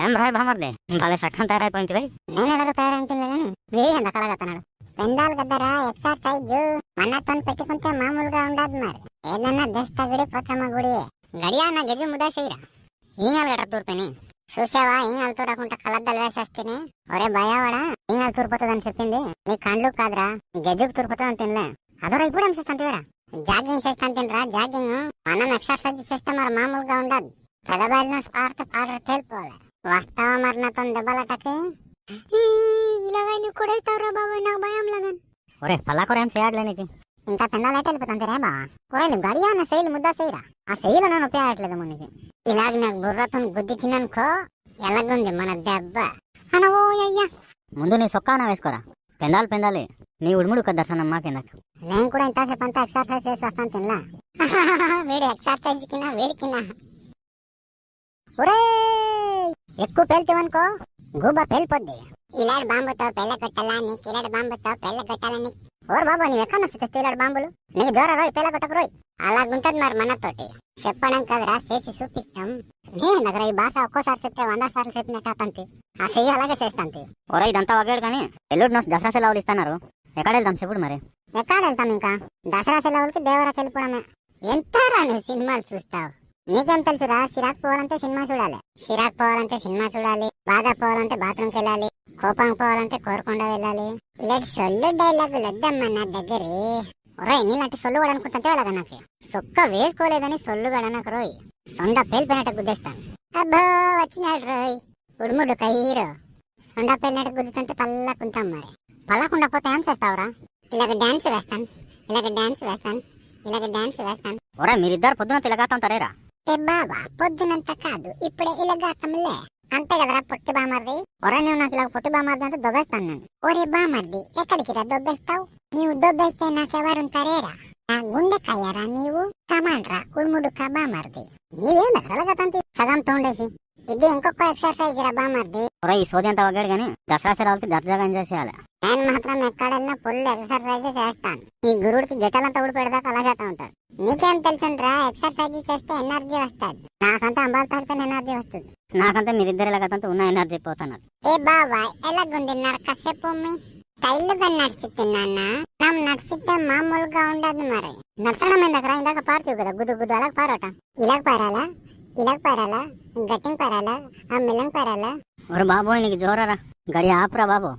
ఏం రాయ్ బామర్ది భలే సక్కం తయారైపోయింది భయ్ నేను ఎలాగో కానీ వేయి ఎంత కలగతున్నాడు పెందాలు కద్దరా ఎక్సర్సైజ్ మనతో పెట్టుకుంటే మామూలుగా ఉండదు మరి. ఏదన్నా దస్త గుడి పోచమ్మ గుడి. గడియా నా గెజు ముదా చేయరా ఈంగలు గట్ర తూర్పని. చూసావా ఈంగలు తూరకుంటా కలద్దలు వేసేస్తేనే. ఒరే భయవాడా ఈంగలు తూరిపోతుందని చెప్పింది. నీ కండ్లు కాదురా గెజుకు తూరిపోతుందని తినలే. అదొరా ఇప్పుడు ఏం చేస్తాను తీరా జాగింగ్ చేస్తాను తినరా? జాగింగ్. మనం ఎక్సర్సైజ్ చేస్తే మరి మామూలుగా ఉండదు. పెదబాలిన స్పార్త పాట తేలిపోవాలి. వస్తావా మరి నాతో దెబ్బలటకి ఇలాగ నువ్వు కూడా ఇస్తావురా బాబు? నాకు భయం లేదు ఒరే పల్లాకూర ఏం చేయట్లే నీకు? ఇంకా పెందాలైతే వెళ్ళిపోతాను రే బా ఒరే నువ్వు గడియా నా శైలి ముద్దా చేయరా ఆ శైలి నన్ను ఉపయోగట్లేదు మనకి ఇలాగ నాకు బుర్రతో గుద్ది తిననుకో ఎలాగుంది మన దెబ్బ? అనవో అయ్యా. ముందు నీ సొక్కాన వేసుకోరా? పెందాలు పెందాలి. నీ ఉడుముడు ఒక దర్శనం మాకెందుకు నేను కూడా ఇంతసేపు అంతా ఎక్సర్సైజ్ చేసి వస్తాను తినలా? వీడు ఎక్సర్సైజ్ కింద వేడికినా ఒరే ఎక్కువ పేల్తావనుకో గూబ పేలిపోద్ది. ఇలాంటి బాంబుతో పెళ్ళ కొట్టాలా నీకు? ఇలాంటి బాంబుతో పెళ్ళ కొట్టాలని ఓర్ బాబా నీవు ఎక్కడ నచ్చుతే ఇలాంటి బాంబులు? నీకు జ్వర రోయ్ పెళ్ళ కొట్టకు రోయ్. అలాగుంటది మరి మనతోటి. చెప్పడం కదరా చేసి చూపిస్తాం. నేను దగ్గర ఈ భాష ఒక్కోసారి చెప్తే వంద సార్లు చెప్పినట్టు అతంతి ఆ చెయ్యి అలాగే చేస్తాంతి. ఒరే ఇదంతా వగేడు కానీ ఎల్లుడి నోస్ దసరా సెలవులు ఇస్తున్నారు. ఎక్కడ వెళ్దాం చెప్పుడు మరి? ఎక్కడ వెళ్తాం ఇంకా? దసరా సెలవులకి దేవరాకి వెళ్ళిపోవడమే. ఎంత నువ్వు సినిమాలు చూస్తావు? నీకేం తెలుసురా సిరాక్ పోవాలంటే సినిమా చూడాలి. సిరాక్ పోవాలంటే సినిమా చూడాలి. బాగా పోవాలంటే బాత్రూమ్కి వెళ్ళాలి. కోపం పోవాలంటే కోరకుండా వెళ్ళాలి. ఇలాంటి సొల్లు డైలాగులు వద్దమ్మా నా దగ్గరే. ఒరే నీలాంటి సొల్లు కూడా అనుకుంటుంటే వెళ్ళదా నాకు? సొక్క వేసుకోలేదని సొల్లు కూడా నాకు రోయ్. సొండ పేలిపోయినట్టు గుద్దేస్తాను. అబ్బో వచ్చినాడు రోయ్. ఉడుముడు కయ్యరు. సొండ పేలినట్టు గుద్దుతుంటే పల్లకుంటాం మరి. పల్లకుండా పోతే ఏం చేస్తావురా? ఇలాగ డాన్స్ వేస్తాను. ఇలాగ డాన్స్ వేస్తాను. ఇలాగ డాన్స్ వేస్తాను. ఒరే మీరిద్దరు పొద్దున తిలగాతాం తరేరా? ఏ బాబా పొద్దునంత కాదు ఇప్పుడే ఇలాగాతంలే అంతే కదరా పొట్టి బామర్ది? ఒరే నువ్వు నాకు ఇలా పొట్టి బామర్ది అంటే దొబ్బేస్తాను నేను. ఒరే బామర్ది ఎక్కడికి రా దొబ్బేస్తావు? నీవు దొబ్బేస్తే నాకెవరుంటారేరా? నా గుండెకాయరా నీవు? కమాండ్రా ఉడుముడు బామర్ది. నీవేం దగ్గరగతంతి సగం తోండేసి. ఇది ఇంకొక ఎక్సర్సైజ్ రా బామర్ది ఒరే ఈ సోది అంతా వగేడు కానీ దసరా సెలవులకి దర్జాగా ఎంజాయ్ చేయాలి. నేను మాత్రం ఎక్కడెళ్ళినా ఫుల్ ఎక్సర్సైజ్ చేస్తాను. ఈ గురుడికి జటలంతా ఊడిపెడదాకా అలాగేతా ఉంటాడు. నీకేం తెలుసుంట్రా ఎక్సర్సైజ్ చేస్తే ఎనర్జీ వస్తుంది. నాకంతా అంబాలు తాగితే ఎనర్జీ వస్తుంది. నాకంతా మీరిద్దరు ఇలాగతంతా ఉన్న ఎనర్జీ పోతున్నారు ఏ బాబా ఎలాగుంది? నడకసేపు స్టైల్గా నడుచుతున్నానా మనం నడిచితే మామూలుగా ఉండదు మరి. నడచడం ఎందుకు ఇందాక పారుతావు కదా గుద్దు గుద్దు అలాగ పారట ఇలాగ పారాలా ఇలాగ పారాలా గట్టింగ్ పారాలా ఆ మిల్లంగ్ పారాలా ఒరే బాబోయ్ నీకు జోరారా గడి ఆపురా బాబు